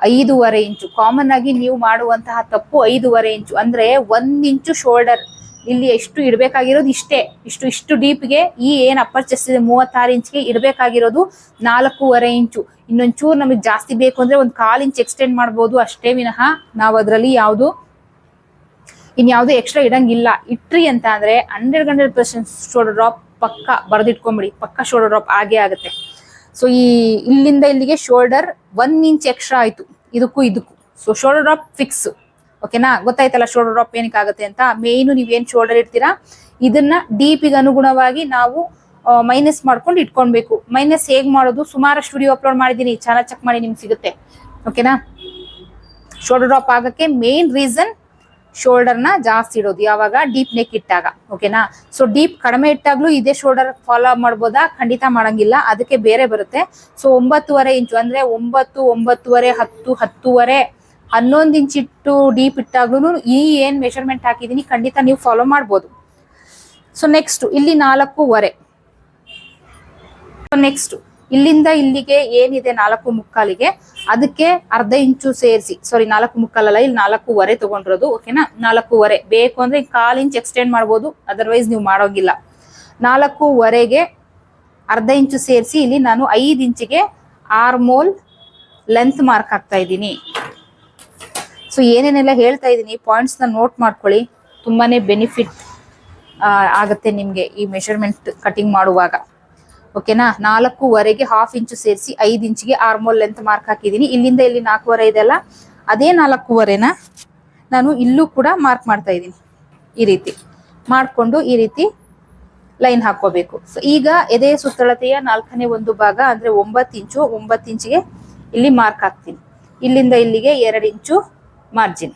ಐದೂವರೆ ಇಂಚು. ಕಾಮನ್ ಆಗಿ ನೀವು ಮಾಡುವಂತಹ ತಪ್ಪು ಐದೂವರೆ ಇಂಚು. ಅಂದ್ರೆ ಒಂದ್ ಇಂಚು ಶೋಲ್ಡರ್ ಇಲ್ಲಿ ಎಷ್ಟು ಇಡಬೇಕಾಗಿರೋದು ಇಷ್ಟೇ. ಇಷ್ಟು ಇಷ್ಟು ಡೀಪ್ಗೆ ಈ ಏನ್ ಅಪ್ಪರ್ ಚೆಸ್ಟ್ ಇದೆ, ಮೂವತ್ತಾರು ಇಂಚ್ಗೆ ಇಡಬೇಕಾಗಿರೋದು ನಾಲ್ಕೂವರೆ ಇಂಚು. ಇನ್ನೊಂಚೂರು ನಮಗೆ ಜಾಸ್ತಿ ಬೇಕು ಅಂದ್ರೆ ಒಂದು ಕಾಲ್ ಇಂಚ್ ಎಕ್ಸ್ಟೆಂಡ್ ಮಾಡ್ಬೋದು ಅಷ್ಟೇ ವಿನಃ ನಾವು ಅದರಲ್ಲಿ ಯಾವುದು ಇನ್ಯಾವುದೇ ಎಕ್ಸ್ಟ್ರಾ ಇಡಂಗಿಲ್ಲ. ಇಟ್ರಿ ಅಂತ ಅಂದ್ರೆ hundred hundred percent shoulder drop ಪಕ್ಕ ಬರೆದಿಟ್ಕೊಂಬಿಡಿ. ಪಕ್ಕ ಶೋಲ್ಡರ್ ಡ್ರಾಪ್ ಆಗೇ ಆಗುತ್ತೆ. ಸೊ ಈ ಇಲ್ಲಿಂದ ಇಲ್ಲಿಗೆ ಶೋಲ್ಡರ್ ಒನ್ ಇಂಚ್ ಎಕ್ಸ್ಟ್ರಾ ಆಯ್ತು. ಇದಕ್ಕೂ ಇದಕ್ಕೂ. ಸೊ ಶೋಲ್ಡರ್ ಡ್ರಾಪ್ ಫಿಕ್ಸ್ ಓಕೆನಾ ಗೊತ್ತಾಯ್ತಲ್ಲ ಶೋಲ್ಡರ್ ಡ್ರಾಪ್ ಏನಕ್ಕೆ ಆಗುತ್ತೆ ಅಂತ? ಮೇಯ್ನು ನೀವೇನು ಶೋಲ್ಡರ್ ಇಡ್ತೀರಾ? ಇದನ್ನ ಡೀಪಿಗೆ ಅನುಗುಣವಾಗಿ ನಾವು ಮೈನಸ್ ಮಾಡ್ಕೊಂಡು ಇಟ್ಕೊಳ್ಬೇಕು. ಮೈನಸ್ ಹೇಗ್ ಮಾಡೋದು? ಸುಮಾರಷ್ಟು ವಿಡಿಯೋ ಅಪ್ಲೋಡ್ ಮಾಡಿದ್ದೀನಿ. ಚಾನಲ್ ಚೆಕ್ ಮಾಡಿ ನಿಮ್ಗೆ ಸಿಗುತ್ತೆ. ಓಕೆನಾ ಶೋಲ್ಡರ್ ಡ್ರಾಪ್ ಆಗಕ್ಕೆ ಮೇನ್ ರೀಸನ್ ಶೋಲ್ಡರ್ನ ಜಾಸ್ತಿ ಇಡೋದು. ಯಾವಾಗ? ಡೀಪ್ ನೆಕ್ ಇಟ್ಟಾಗ. ಓಕೆನಾ ಸೊ ಡೀಪ್ ಕಡಿಮೆ ಇಟ್ಟಾಗ್ಲೂ ಇದೇ ಶೋಲ್ಡರ್ ಫಾಲೋ ಮಾಡ್ಬೋದಾ? ಖಂಡಿತ ಮಾಡಂಗಿಲ್ಲ. ಅದಕ್ಕೆ ಬೇರೆ ಬರುತ್ತೆ. ಸೊ ಒಂಬತ್ತುವರೆ ಇಂಚು ಅಂದ್ರೆ ಒಂಬತ್ತು, ಒಂಬತ್ತುವರೆ, ಹತ್ತು, ಹತ್ತುವರೆ, ಹನ್ನೊಂದು ಇಂಚ್ ಇಟ್ಟು ಡೀಪ್ ಇಟ್ಟಾಗ್ಲೂ ಈ ಏನ್ ಮೆಷರ್ಮೆಂಟ್ ಹಾಕಿದೀನಿ ಖಂಡಿತ ನೀವು ಫಾಲೋ ಮಾಡ್ಬೋದು. ಸೊ ನೆಕ್ಸ್ಟ್ ಇಲ್ಲಿ ನಾಲ್ಕೂವರೆ. ನೆಕ್ಸ್ಟ್ ಇಲ್ಲಿಂದ ಇಲ್ಲಿಗೆ ಏನಿದೆ ನಾಲ್ಕು ಮುಕ್ಕಾಲಿಗೆ, ಅದಕ್ಕೆ ಅರ್ಧ ಇಂಚು ಸೇರಿಸಿ ಸಾರಿ ನಾಲ್ಕು ಮುಕ್ಕಾಲಲ್ಲ, ಇಲ್ಲಿ ನಾಲ್ಕೂವರೆ ತಗೊಂಡಿರೋದು ಓಕೆನಾ ನಾಲ್ಕೂವರೆ. ಬೇಕು ಅಂದ್ರೆ ಕಾಲ್ ಇಂಚ್ ಎಕ್ಸ್ಟೆಂಡ್ ಮಾಡ್ಬೋದು ಅದರ್ವೈಸ್ ನೀವು ಮಾಡೋಂಗಿಲ್ಲ. ನಾಲ್ಕೂವರೆಗೆ ಅರ್ಧ ಇಂಚು ಸೇರಿಸಿ, ಇಲ್ಲಿ ನಾನು ಐದು ಇಂಚಿಗೆ ಆರ್ಮೋಲ್ ಲೆಂತ್ ಮಾರ್ಕ್ ಹಾಕ್ತಾ ಇದ್ದೀನಿ. ಸೊ ಏನೇನೆಲ್ಲ ಹೇಳ್ತಾ ಇದ್ದೀನಿ ಪಾಯಿಂಟ್ಸ್ನ ನೋಟ್ ಮಾಡ್ಕೊಳ್ಳಿ. ತುಂಬಾನೇ ಬೆನಿಫಿಟ್ ಆಗುತ್ತೆ ನಿಮಗೆ ಈ ಮೆಷರ್ಮೆಂಟ್ ಕಟಿಂಗ್ ಮಾಡುವಾಗ. ಓಕೆನಾ? ನಾಲ್ಕೂವರೆಗೆ ಹಾಫ್ ಇಂಚು ಸೇರಿಸಿ ಐದು ಇಂಚಿಗೆ ಆರ್ಮೋಲ್ ಲೆಂತ್ ಮಾರ್ಕ್ ಹಾಕಿದ್ದೀನಿ. ಇಲ್ಲಿಂದ ಇಲ್ಲಿ ನಾಲ್ಕೂವರೆ ಇದೆಲ್ಲ ಅದೇ ನಾಲ್ಕೂವರೆನ? ನಾನು ಇಲ್ಲೂ ಕೂಡ ಮಾರ್ಕ್ ಮಾಡ್ತಾ ಇದ್ದೀನಿ. ಈ ರೀತಿ ಮಾಡಿಕೊಂಡು ಈ ರೀತಿ ಲೈನ್ ಹಾಕೋಬೇಕು ಸೊ ಈಗ ಎದೆ ಸುತ್ತಳತೆಯ ನಾಲ್ಕನೇ ಒಂದು ಭಾಗ ಅಂದ್ರೆ ಒಂಬತ್ತು ಇಂಚು ಒಂಬತ್ತು ಇಂಚಿಗೆ ಇಲ್ಲಿ ಮಾರ್ಕ್ ಹಾಕ್ತೀನಿ. ಇಲ್ಲಿಂದ ಇಲ್ಲಿಗೆ ಎರಡು ಇಂಚು ಮಾರ್ಜಿನ್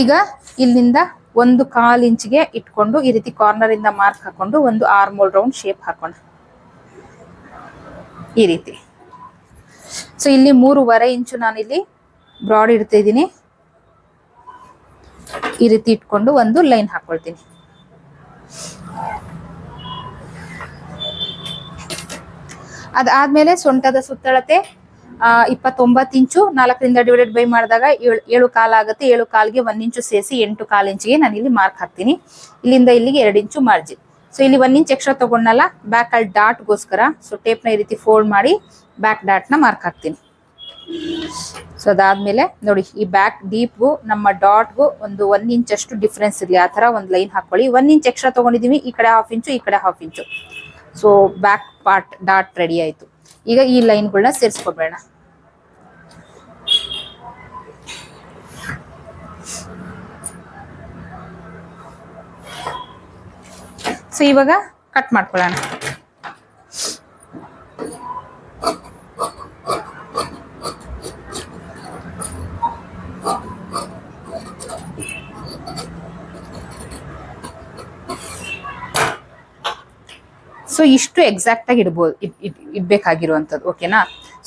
ಈಗ ಇಲ್ಲಿಂದ ಒಂದು ಕಾಲ್ ಇಂಚಿಗೆ ಇಟ್ಕೊಂಡು ಈ ರೀತಿ ಕಾರ್ನರ್ ಇಂದ ಮಾರ್ಕ್ ಹಾಕೊಂಡು ಒಂದು ಆರ್ಮೋಲ್ ರೌಂಡ್ ಶೇಪ್ ಹಾಕೋಣ. ಈ ರೀತಿ. ಸೊ ಇಲ್ಲಿ ಮೂರುವರೆ ಇಂಚು ನಾನಿಲ್ಲಿ ಬ್ರಾಡ್ ಇಡ್ತಾ ಇದ್ದೀನಿ. ಈ ರೀತಿ ಇಟ್ಕೊಂಡು ಒಂದು ಲೈನ್ ಹಾಕೊಳ್ತೀನಿ. ಅದಾದ್ಮೇಲೆ ಸೊಂಟದ ಸುತ್ತಳತೆ ಇಪ್ಪತ್ತೊಂಬತ್ತು ಇಂಚು ನಾಲ್ಕರಿಂದ ಡಿವೈಡೆಡ್ ಬೈ ಮಾಡಿದಾಗ ಏಳು ಏಳು ಕಾಲು ಆಗುತ್ತೆ. ಏಳು ಕಾಲ್ಗೆ ಒಂದ್ ಇಂಚು ಸೇರಿಸಿ ಎಂಟು ಕಾಲು ಇಂಚಿಗೆ ನಾನು ಇಲ್ಲಿ ಮಾರ್ಕ್ ಹಾಕ್ತೀನಿ. ಇಲ್ಲಿಂದ ಇಲ್ಲಿಗೆ ಎರಡು ಇಂಚು ಮಾರ್ಜಿನ್ ಸೊ ಇಲ್ಲಿ ಒಂದ್ ಇಂಚ್ ಎಕ್ಸ್ಟ್ರಾ ತಗೊಂಡಲ್ಲ ಬ್ಯಾಕ್ ಅಲ್ಲಿ ಡಾಟ್ಗೋಸ್ಕರ ಸೊ ಟೇಪ್ನ ಈ ರೀತಿ ಫೋಲ್ಡ್ ಮಾಡಿ ಬ್ಯಾಕ್ ಡಾಟ್ನ ಮಾರ್ಕ್ ಹಾಕ್ತೀನಿ. ಸೊ ಅದಾದ್ಮೇಲೆ ನೋಡಿ, ಈ ಬ್ಯಾಕ್ ಡೀಪ್ಗೂ ನಮ್ಮ ಡಾಟ್ಗೂ ಒಂದು ಒಂದ್ ಇಂಚ್ ಅಷ್ಟು ಡಿಫ್ರೆನ್ಸ್ ಇರಲಿ ಆ ಥರ ಒಂದು ಲೈನ್ ಹಾಕೊಳ್ಳಿ. ಒಂದ್ ಇಂಚ್ ಎಕ್ಸ್ಟ್ರಾ ತಗೊಂಡಿದೀವಿ, ಈ ಕಡೆ ಹಾಫ್ ಇಂಚು, ಈ ಕಡೆ half inch. So back part dot ready ಆಯ್ತು. ಈಗ ಈ ಲೈನ್ಗಳನ್ನ ಸೇರಿಸ್ಕೊಬೇಡ. ಸೊ ಇವಾಗ ಕಟ್ ಮಾಡ್ಕೊಳ್ಳೋಣ. ಸೊ ಇಷ್ಟು ಎಕ್ಸಾಕ್ಟ್ ಆಗಿ ಇಡ್ಬೋದು ಇಡ್ಬೇಕಾಗಿರುವಂಥದ್ದು ಓಕೆನಾ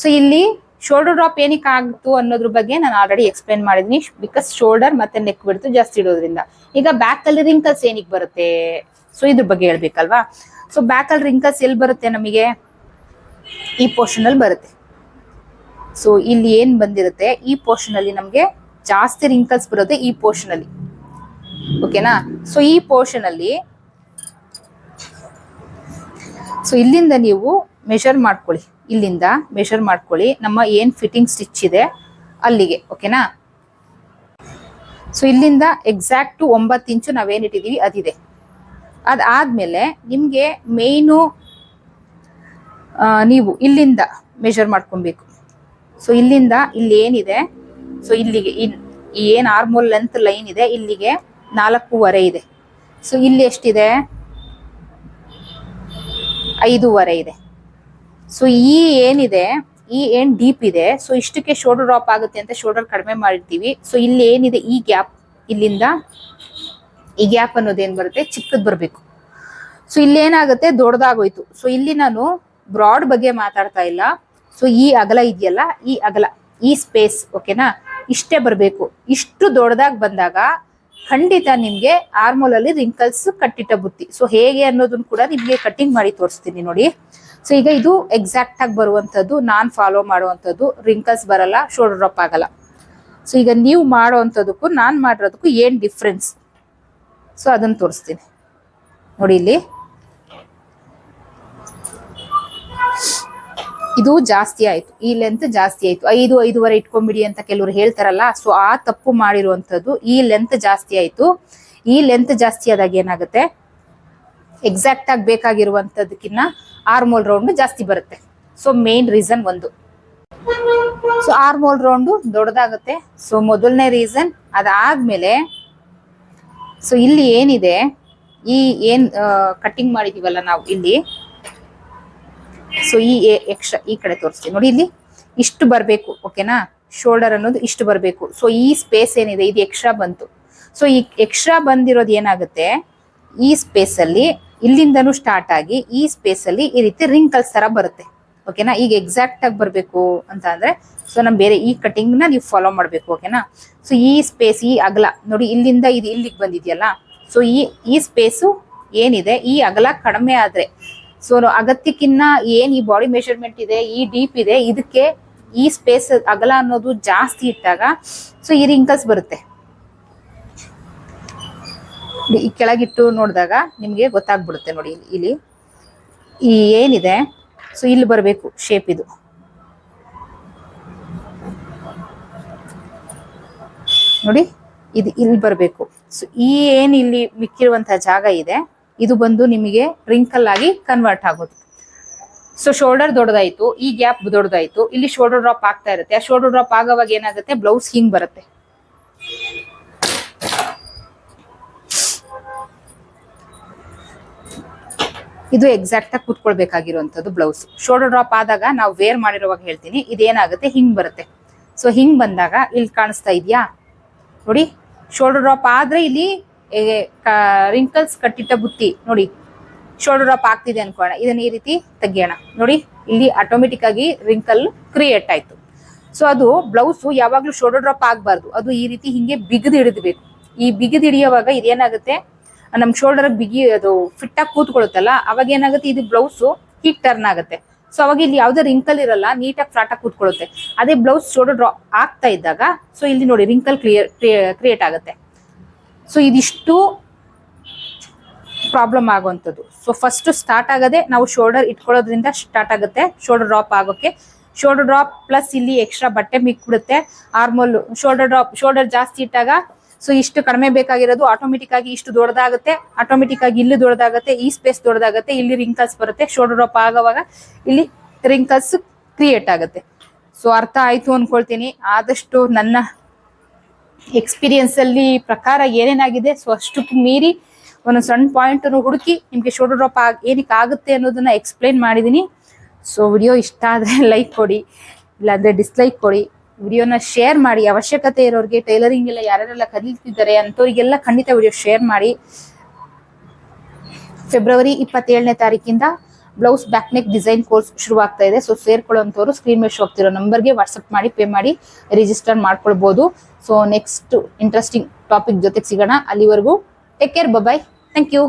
ಸೊ ಇಲ್ಲಿ ಶೋಲ್ಡರ್ ಡ್ರಾಪ್ ಏನಕ್ಕೆ ಆಗ್ತು ಅನ್ನೋದ್ರ ಬಗ್ಗೆ ನಾನು ಆಲ್ರೆಡಿ ಎಕ್ಸ್ಪ್ಲೈನ್ ಮಾಡಿದೀನಿ. ಬಿಕಾಸ್ ಶೋಲ್ಡರ್ ಮತ್ತೆ ನೆಕ್ ಬಿಡ್ತು ಜಾಸ್ತಿ ಇಡೋದ್ರಿಂದ. ಈಗ ಬ್ಯಾಕ್ ಅಲ್ಲಿ ರಿಂಕಲ್ಸ್ ಏನಕ್ಕೆ ಬರುತ್ತೆ? ಸೊ ಇದ್ರ ಬಗ್ಗೆ ಹೇಳ್ಬೇಕಲ್ವಾ? ಸೊ ಬ್ಯಾಕ್ ಅಲ್ಲಿ ರಿಂಕಲ್ಸ್ ಎಲ್ಲಿ ಬರುತ್ತೆ ನಮಗೆ? ಈ ಪೋರ್ಷನ್ ಅಲ್ಲಿ ಬರುತ್ತೆ. ಸೊ ಇಲ್ಲಿ ಏನ್ ಬಂದಿರುತ್ತೆ? ಈ ಪೋರ್ಷನ್ ಅಲ್ಲಿ ನಮಗೆ ಜಾಸ್ತಿ ರಿಂಕಲ್ಸ್ ಬರುತ್ತೆ ಈ ಪೋರ್ಷನ್ ಅಲ್ಲಿ. ಓಕೆನಾ ಸೊ ಈ ಪೋರ್ಷನ್ ಅಲ್ಲಿ ಸೊ ಇಲ್ಲಿಂದ ನೀವು ಮೆಷರ್ ಮಾಡ್ಕೊಳ್ಳಿ. ಇಲ್ಲಿಂದ ಮೆಷರ್ ಮಾಡ್ಕೊಳ್ಳಿ. ನಮ್ಮ ಏನ್ ಫಿಟ್ಟಿಂಗ್ ಸ್ಟಿಚ್ ಇದೆ ಅಲ್ಲಿಗೆ ಓಕೆನಾ ಸೊ ಇಲ್ಲಿಂದ ಎಕ್ಸಾಕ್ಟ್ ಒಂಬತ್ತು ಇಂಚು ನಾವೇನಿಟ್ಟಿದ್ದೀವಿ ಅದಿದೆ. ಅದಾದ್ಮೇಲೆ ನಿಮಗೆ ಮೇಯ್ನು ನೀವು ಇಲ್ಲಿಂದ ಮೆಷರ್ ಮಾಡ್ಕೊಬೇಕು. ಸೊ ಇಲ್ಲಿಂದ ಇಲ್ಲಿ ಏನಿದೆ? ಸೊ ಇಲ್ಲಿಗೆ ಇನ್ ಏನ್ ಆರ್ಮೋಲ್ ಲೆಂತ್ ಲೈನ್ ಇದೆ, ಇಲ್ಲಿಗೆ ನಾಲ್ಕೂವರೆ ಇದೆ. ಸೊ ಇಲ್ಲಿ ಎಷ್ಟಿದೆ? ಐದೂವರೆ ಇದೆ. ಸೊ ಈ ಏನಿದೆ, ಈ ಏನ್ ಡೀಪ್ ಇದೆ ಸೊ ಇಷ್ಟಕ್ಕೆ ಶೋಲ್ಡರ್ ಡ್ರಾಪ್ ಆಗುತ್ತೆ ಅಂತ ಶೋಲ್ಡರ್ ಕಡಿಮೆ ಮಾಡಿರ್ತೀವಿ. ಸೊ ಇಲ್ಲಿ ಏನಿದೆ, ಈ ಗ್ಯಾಪ್ ಇಲ್ಲಿಂದ ಈ ಗ್ಯಾಪ್ ಅನ್ನೋದು ಏನ್ ಬರುತ್ತೆ, ಚಿಕ್ಕದ್ ಬರಬೇಕು. ಸೊ ಇಲ್ಲಿ ಏನಾಗುತ್ತೆ, ದೊಡ್ಡದಾಗೋಯ್ತು. ಸೊ ಇಲ್ಲಿ ನಾನು ಬ್ರಾಡ್ ಬಗ್ಗೆ ಮಾತಾಡ್ತಾ ಇಲ್ಲ. ಸೊ ಈ ಅಗಲ ಇದೆಯಲ್ಲ, ಈ ಅಗಲ, ಈ ಸ್ಪೇಸ್ ಓಕೆನಾ ಇಷ್ಟೇ ಬರಬೇಕು. ಇಷ್ಟು ದೊಡ್ಡದಾಗಿ ಬಂದಾಗ ಖಂಡಿತ ನಿಮ್ಗೆ ಆರ್ಮೋಲ್ ಅಲ್ಲಿ ರಿಂಕಲ್ಸ್ ಕಟ್ಟಿಟ್ಟ ಬುತ್ತಿ. ಸೊ ಹೇಗೆ ಅನ್ನೋದನ್ನ ಕೂಡ ನಿಮ್ಗೆ ಕಟ್ಟಿಂಗ್ ಮಾಡಿ ತೋರಿಸ್ತೀನಿ ನೋಡಿ. ಸೊ ಈಗ ಇದು ಎಕ್ಸಾಕ್ಟ್ ಆಗಿ ಬರುವಂತದ್ದು ನಾನ್ ಫಾಲೋ ಮಾಡುವಂಥದ್ದು ರಿಂಕಲ್ಸ್ ಬರಲ್ಲ ಶೋಲ್ಡರ್ ಡ್ರಾಪ್ ಆಗಲ್ಲ. ಸೊ ಈಗ ನೀವು ಮಾಡೋವಂಥದ್ದಕ್ಕೂ ನಾನು ಮಾಡಿರೋದಕ್ಕೂ ಏನು ಡಿಫ್ರೆನ್ಸ್ ಸೊ ಅದನ್ನ ತೋರಿಸ್ತೀನಿ. ನೋಡಿ ಇಲ್ಲಿ. ಇದು ಜಾಸ್ತಿ ಆಯ್ತು. ಈ ಲೆಂತ್ ಜಾಸ್ತಿ ಆಯ್ತು. ಐದು, ಐದುವರೆ ಇಟ್ಕೊಂಡ್ಬಿಡಿ ಅಂತ ಕೆಲವರು ಹೇಳ್ತಾರಲ್ಲ ಸೊ ಆ ತಪ್ಪು ಮಾಡಿರುವಂತದ್ದು ಈ ಲೆಂತ್ ಜಾಸ್ತಿ ಆಯ್ತು. ಈ ಲೆಂತ್ ಜಾಸ್ತಿ ಆದಾಗ ಏನಾಗುತ್ತೆ? ಎಕ್ಸಾಕ್ಟ್ ಆಗಿ ಬೇಕಾಗಿರುವಂತದಕ್ಕಿನ್ನ ಆರ್ಮೋಲ್ ರೌಂಡ್ ಜಾಸ್ತಿ ಬರುತ್ತೆ. ಸೊ ಮೇನ್ ರೀಸನ್ ಒಂದು. ಸೊ ಆರ್ಮೋಲ್ ರೌಂಡ್ ದೊಡ್ಡದಾಗುತ್ತೆ. ಸೊ ಮೊದಲನೇ ರೀಸನ್ ಅದಾದ್ಮೇಲೆ ಸೊ ಇಲ್ಲಿ ಏನಿದೆ? ಈ ಏನ್ ಕಟ್ಟಿಂಗ್ ಮಾಡಿದೀವಲ್ಲ ನಾವು ಇಲ್ಲಿ? ಸೊ ಈ ಎಕ್ಸ್ಟ್ರಾ ಈ ಕಡೆ ತೋರಿಸ್ತೀವಿ ನೋಡಿ, ಇಲ್ಲಿ ಇಷ್ಟು ಬರಬೇಕು ಓಕೆನಾ ಶೋಲ್ಡರ್ ಅನ್ನೋದು ಇಷ್ಟು ಬರಬೇಕು. ಸೊ ಈ ಸ್ಪೇಸ್ ಏನಿದೆ? ಇದು ಎಕ್ಸ್ಟ್ರಾ ಬಂತು. ಸೊ ಈ ಎಕ್ಸ್ಟ್ರಾ ಬಂದಿರೋದು ಏನಾಗುತ್ತೆ? ಈ ಸ್ಪೇಸ್ ಅಲ್ಲಿ ಇಲ್ಲಿಂದನೂ ಸ್ಟಾರ್ಟ್ ಆಗಿ ಈ ಸ್ಪೇಸ್ ಅಲ್ಲಿ ಈ ರೀತಿ ರಿಂಕಲ್ಸ್ ತರ ಬರುತ್ತೆ. ಓಕೆನಾ ಈಗ ಎಕ್ಸಾಕ್ಟ್ ಆಗಿ ಬರಬೇಕು ಅಂತ ಅಂದ್ರೆ ಸೊ ನಮ್ ಬೇರೆ ಈ ಕಟಿಂಗ್ನ ನೀವು ಫಾಲೋ ಮಾಡಬೇಕು ಓಕೆನಾ ಸೊ ಈ ಸ್ಪೇಸ್ ಈ ಅಗಲ, ನೋಡಿ, ಇಲ್ಲಿಂದ ಇದು ಇಲ್ಲಿಗೆ ಬಂದಿದೆಯಲ್ಲ? ಸೊ ಈ ಈ ಸ್ಪೇಸು ಏನಿದೆ? ಈ ಅಗಲ ಕಡಿಮೆ ಆದ್ರೆ ಸೊ ಅಗತ್ಯಕ್ಕಿನ್ನ ಏನ್ ಈ ಬಾಡಿ ಮೆಷರ್ಮೆಂಟ್ ಇದೆ ಈ ಡೀಪ್ ಇದೆ ಇದಕ್ಕೆ ಈ ಸ್ಪೇಸ್ ಅಗಲ ಅನ್ನೋದು ಜಾಸ್ತಿ ಇಟ್ಟಾಗ ಸೊ ಈ ರಿಂಕಲ್ಸ್ ಬರುತ್ತೆ ಈ ಕೆಳಗಿಟ್ಟು ನೋಡಿದಾಗ ನಿಮ್ಗೆ ಗೊತ್ತಾಗ್ಬಿಡುತ್ತೆ ನೋಡಿ ಇಲ್ಲಿ- ಈ ಏನಿದೆ ಸೊ ಇಲ್ಲಿ ಬರಬೇಕು ಶೇಪ್ ಇದು ನೋಡಿ ಇದು ಇಲ್ಲಿ ಬರಬೇಕು ಸೊ ಈ ಏನು ಇಲ್ಲಿ ಮಿಕ್ಕಿರುವಂತಹ ಜಾಗ ಇದೆ ಇದು ಬಂದು ನಿಮಗೆ ರಿಂಕಲ್ ಆಗಿ ಕನ್ವರ್ಟ್ ಆಗೋದು. ಸೊ ಶೋಲ್ಡರ್ ದೊಡ್ಡದಾಯ್ತು, ಈ ಗ್ಯಾಪ್ ದೊಡ್ಡದಾಯ್ತು, ಇಲ್ಲಿ ಶೋಲ್ಡರ್ ಡ್ರಾಪ್ ಆಗ್ತಾ ಇರುತ್ತೆ. ಆ ಶೋಲ್ಡರ್ ಡ್ರಾಪ್ ಆಗೋವಾಗ ಏನಾಗುತ್ತೆ? ಬ್ಲೌಸ್ ಹಿಂಗ್ ಬರುತ್ತೆ. ಇದು ಎಕ್ಸಾಕ್ಟ್ ಆಗಿ ಕುತ್ಕೊಳ್ಬೇಕಾಗಿರುವಂತದ್ದು ಬ್ಲೌಸ್ ಶೋಲ್ಡರ್ ಡ್ರಾಪ್ ಆದಾಗ ನಾವು ವೇರ್ ಮಾಡಿರುವಾಗ ಹೇಳ್ತೀನಿ, ಇದೇನಾಗುತ್ತೆ? ಹಿಂಗ್ ಬರುತ್ತೆ. ಸೊ ಹಿಂಗ್ ಬಂದಾಗ ಇಲ್ಲಿ ಕಾಣಿಸ್ತಾ ಇದೆಯಾ? ನೋಡಿ ಶೋಲ್ಡರ್ ಡ್ರಾಪ್ ಆದ್ರೆ ಇಲ್ಲಿ ರಿಂಕಲ್ಸ್ ಕಟ್ಟಿಟ್ಟ ಬುತ್ತಿ, ನೋಡಿ ಶೋಲ್ಡರ್ ಅಪ್ ಆಗ್ತಿದೆ ಅನ್ಕೋಣ ಇದನ್ನ ಈ ರೀತಿ ತೆಗಿಯೋಣ. ನೋಡಿ, ಇಲ್ಲಿ ಆಟೋಮೆಟಿಕ್ ಆಗಿ ರಿಂಕಲ್ ಕ್ರಿಯೇಟ್ ಆಯ್ತು. ಸೊ ಅದು ಬ್ಲೌಸ್ ಯಾವಾಗ್ಲೂ ಶೋಲ್ಡರ್ ಡ್ರಾಪ್ ಆಗಬಾರ್ದು. ಅದು ಈ ರೀತಿ ಹಿಂಗೆ ಬಿಗಿದು ಹಿಡಿದ್ಬೇಕು. ಈ ಬಿಗಿದು ಹಿಡಿಯುವಾಗ ಇದೇನಾಗುತ್ತೆ? ನಮ್ ಶೋಲ್ಡರ್ ಬಿಗಿ, ಅದು ಫಿಟ್ ಆಗಿ ಕೂತ್ಕೊಳ್ಳುತ್ತಲ್ಲ, ಅವಾಗ ಏನಾಗುತ್ತೆ? ಇದು ಬ್ಲೌಸ್ ಹೀಟ್ ಟರ್ನ್ ಆಗುತ್ತೆ. ಸೊ ಅವಾಗ ಇಲ್ಲಿ ಯಾವ್ದೇ ರಿಂಕಲ್ ಇರಲ್ಲ, ನೀಟಾಗಿ ಫ್ಲಾಟ್ ಆಗಿ ಕೂತ್ಕೊಳ್ಳುತ್ತೆ. ಅದೇ ಬ್ಲೌಸ್ ಶೋಲ್ಡರ್ ಡ್ರಾ ಆಗ್ತಾ ಇದ್ದಾಗ ಸೊ ಇಲ್ಲಿ ನೋಡಿ ರಿಂಕಲ್ ಕ್ಲಿಯರ್ ಕ್ರಿಯೇಟ್ ಆಗುತ್ತೆ. ಸೊ ಇದಿಷ್ಟು ಪ್ರಾಬ್ಲಮ್ ಆಗುವಂಥದ್ದು. ಸೊ ಫಸ್ಟ್ ಸ್ಟಾರ್ಟ್ ಆಗೋದೇ ನಾವು ಶೋಲ್ಡರ್ ಇಟ್ಕೊಳ್ಳೋದ್ರಿಂದ ಸ್ಟಾರ್ಟ್ ಆಗುತ್ತೆ. ಶೋಲ್ಡರ್ ಡ್ರಾಪ್ ಆಗೋಕೆ. ಶೋಲ್ಡರ್ ಡ್ರಾಪ್ ಪ್ಲಸ್ ಇಲ್ಲಿ ಎಕ್ಸ್ಟ್ರಾ ಬಟ್ಟೆ ಮಿಕ್ಬಿಡುತ್ತೆ. ಆರ್ಮಲ್ ಶೋಲ್ಡರ್ ಡ್ರಾಪ್ ಶೋಲ್ಡರ್ ಜಾಸ್ತಿ ಇಟ್ಟಾಗ ಸೊ ಇಷ್ಟು ಕಡಿಮೆ ಬೇಕಾಗಿರೋದು ಆಟೋಮೆಟಿಕ್ ಆಗಿ ಇಷ್ಟು ದೊಡ್ಡದಾಗುತ್ತೆ. ಆಟೋಮೆಟಿಕ್ ಆಗಿ ಇಲ್ಲಿ ದೊಡ್ಡದಾಗುತ್ತೆ, ಈ ಸ್ಪೇಸ್ ದೊಡ್ಡದಾಗುತ್ತೆ, ಇಲ್ಲಿ ರಿಂಕಲ್ಸ್ ಬರುತ್ತೆ. ಶೋಲ್ಡರ್ ಡ್ರಾಪ್ ಆಗೋವಾಗ ಇಲ್ಲಿ ರಿಂಕಲ್ಸ್ ಕ್ರಿಯೇಟ್ ಆಗುತ್ತೆ. ಸೊ ಅರ್ಥ ಆಯಿತು ಅಂದ್ಕೊಳ್ತೀನಿ ಆದಷ್ಟು ನನ್ನ ಎಕ್ಸ್ಪೀರಿಯನ್ಸ್ ಅಲ್ಲಿ ಪ್ರಕಾರ ಏನೇನಾಗಿದೆ? ಸೊ ಅಷ್ಟಕ್ಕೆ ಮೀರಿ ಒಂದೊಂದು ಸಣ್ಣ ಪಾಯಿಂಟ್ ಹುಡುಕಿ ನಿಮ್ಗೆ ಶೋಲ್ಡರ್ ಡ್ರಾಪ್ ಆಗ, ಏನಕ್ಕೆ ಆಗುತ್ತೆ ಅನ್ನೋದನ್ನ ಎಕ್ಸ್ಪ್ಲೈನ್ ಮಾಡಿದೀನಿ. ಸೊ ವಿಡಿಯೋ ಇಷ್ಟ ಆದ್ರೆ (laughs) ಲೈಕ್ ಕೊಡಿ. ಇಲ್ಲಾಂದ್ರೆ ಡಿಸ್ಲೈಕ್ ಕೊಡಿ. ವಿಡಿಯೋನ ಶೇರ್ ಮಾಡಿ. ಅವಶ್ಯಕತೆ ಇರೋರಿಗೆ ಟೈಲರಿಂಗ್ ಎಲ್ಲ ಯಾರ್ಯಾರೆಲ್ಲ ಕಲಿತಿದ್ದಾರೆ ಅಂಥವ್ರಿಗೆಲ್ಲ ಖಂಡಿತ ವಿಡಿಯೋ ಶೇರ್ ಮಾಡಿ. ಫೆಬ್ರವರಿ ಇಪ್ಪತ್ತೇಳನೇ ತಾರೀಕಿಂದ blouse back neck design course ಶುರುವಾಗ್ತಾ ಇದೆ. ಸೊ ಸೇರ್ಕೊಳ್ಳೋಂಥವ್ರು ಸ್ಕ್ರೀನ್ ಮೇಲೆ ಹೋಗ್ತಿರೋ ನಂಬರ್ಗೆ ವಾಟ್ಸಪ್ ಮಾಡಿ ಪೇ ಮಾಡಿ ರಿಜಿಸ್ಟರ್ ಮಾಡ್ಕೊಳ್ಬೋದು. ಸೊ ನೆಕ್ಸ್ಟ್ ಇಂಟ್ರೆಸ್ಟಿಂಗ್ ಟಾಪಿಕ್ ಜೊತೆಗೆ ಸಿಗೋಣ. ಅಲ್ಲಿವರೆಗೂ take care bye thank you